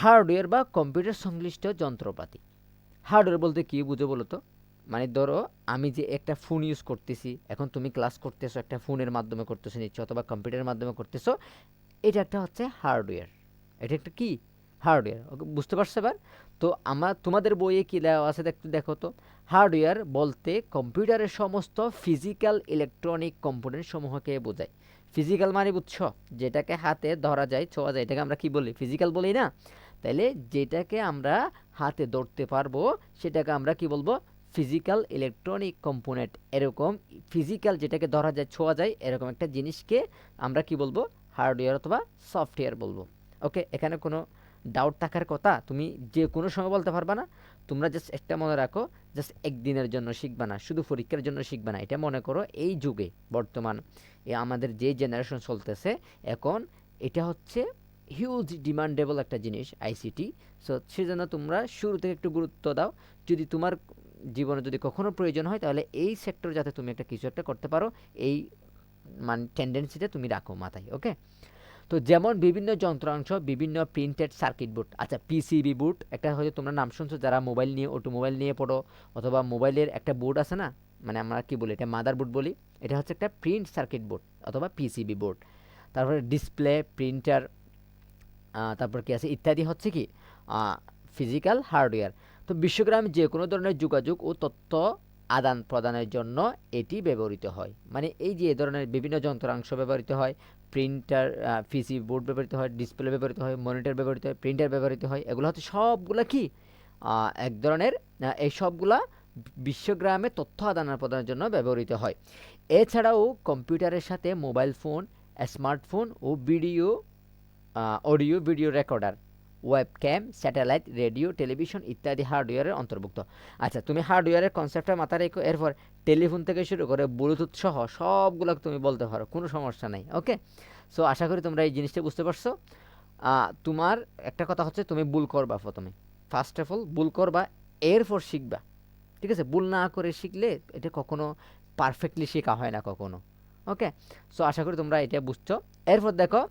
Hardware বা computer সংশ্লিষ্ট যন্ত্রপাতি। হার্ডওয়্যার বলতে কী বুঝো বলো তো? মানে ধরো, আমি যে একটা ফোন ইউজ করতেছি, এখন তুমি ক্লাস করতেছো, একটা ফোনের মাধ্যমে করতেছো, নিচ্ছ, অথবা কম্পিউটারের মাধ্যমে করতেছো, এটা একটা হচ্ছে হার্ডওয়্যার এটা একটা কী? হার্ডওয়্যার ওকে, বুঝতে পারছ এবার? তো আমার তোমাদের বইয়ে কি দেওয়া আছে একটু দেখো তো। হার্ডওয়্যার বলতে কম্পিউটারের সমস্ত ফিজিক্যাল ইলেকট্রনিক কম্পোনেন্ট সমূহকে বোঝায়। ফিজিক্যাল মানে বুঝছ, যেটাকে হাতে ধরা যায়, ছোঁয়া যায়, এটাকে আমরা কি বলি? ফিজিক্যাল বলি না? তাইলে যেটাকে আমরা হাতে ধরতে পারব, সেটাকে আমরা কি বলব? Physical electronic component. এরকম ফিজিক্যাল যেটাকে ধরা যায়, ছোঁয়া যায়, এরকম একটা জিনিসকে আমরা কি বলব? হার্ডওয়্যার অথবা সফটওয়্যার বলব। ওকে, এখানে কোনো ডাউট থাকার কথা তুমি যে কোনো সময় বলতে পারবা না। তোমরা জাস্ট একটা মনে রাখো জাস্ট একদিনের জন্য শিখবা না, শুধু পরীক্ষার জন্য শিখবা না। এটা মনে করো এই যুগে, বর্তমান, এ আমাদের যে জেনারেশন চলতেছে, এখন এটা হচ্ছে হিউজ ডিমান্ডেবল একটা জিনিস আইসিটি সো সেজন্য তোমরা শুরু থেকে একটু গুরুত্ব দাও। যদি তোমার জীবনে যদি কখনো প্রয়োজন হয়, তাহলে এই সেক্টর যাতে তুমি একটা কিছু একটা করতে পারো, এই মানে টেন্ডেন্সিটা তুমি রাখো মাথায় ওকে তো যেমন বিভিন্ন যন্ত্রাংশ, বিভিন্ন প্রিন্টেড সার্কিট বোর্ড আচ্ছা পিসিবি বোর্ড একটা হয়তো তোমরা নাম শুনছো, যারা মোবাইল নিয়ে অটোমোবাইল নিয়ে পড়ো, অথবা মোবাইলের একটা বোর্ড আছে না মানে আমরা কি বলি, এটা মাদার বোর্ড বলি, এটা হচ্ছে একটা প্রিন্ট সার্কিট বোর্ড অথবা পিসিবি বোর্ড তারপরে ডিসপ্লে প্রিন্টার তারপর কি আছে, ইত্যাদি হচ্ছে কি ফিজিক্যাল হার্ডওয়্যার তো বিশ্বগ্রামে যে কোনো ধরনের যোগাযোগ ও তথ্য আদান প্রদানের জন্য এটি ব্যবহৃত হয়। মানে এই যে এ ধরনের বিভিন্ন যন্ত্রাংশ ব্যবহৃত হয় প্রিন্টার পিসি বোর্ড ব্যবহৃত হয় ডিসপ্লে ব্যবহৃত হয় মনিটর ব্যবহৃত হয় প্রিন্টার ব্যবহৃত হয়, এগুলো হচ্ছে সবগুলা কি? এক ধরনের এই সবগুলা বিশ্বগ্রামে তথ্য আদান প্রদানের জন্য ব্যবহৃত হয়। এছাড়াও কম্পিউটারের সাথে মোবাইল ফোন, স্মার্টফোন ও video audio, video recorder. Webcam satellite radio television ইত্যাদি হার্ডওয়্যারের অন্তর্ভুক্ত। আচ্ছা তুমি হার্ডওয়্যারের কনসেপ্টটা মাথায় রেখো, এরপর টেলিফোন থেকে শুরু করে ব্লুটুথ সহ সবগুলো তুমি বলতে পারো, কোনো সমস্যা নাই ওকে সো আশা করি তোমরা এই জিনিসটা বুঝতে পারছ। তোমার একটা কথা হচ্ছে, তুমি ভুল করবা প্রথমে। ফার্স্ট অফ অল ভুল করবা, এরপর শিখবা, ঠিক আছে? ভুল না করে শিখলে এটা কখনো পারফেক্টলি শেখা হয় না কখনো ওকে সো আশা করি তোমরা এটা বুঝছ। এরপর দেখো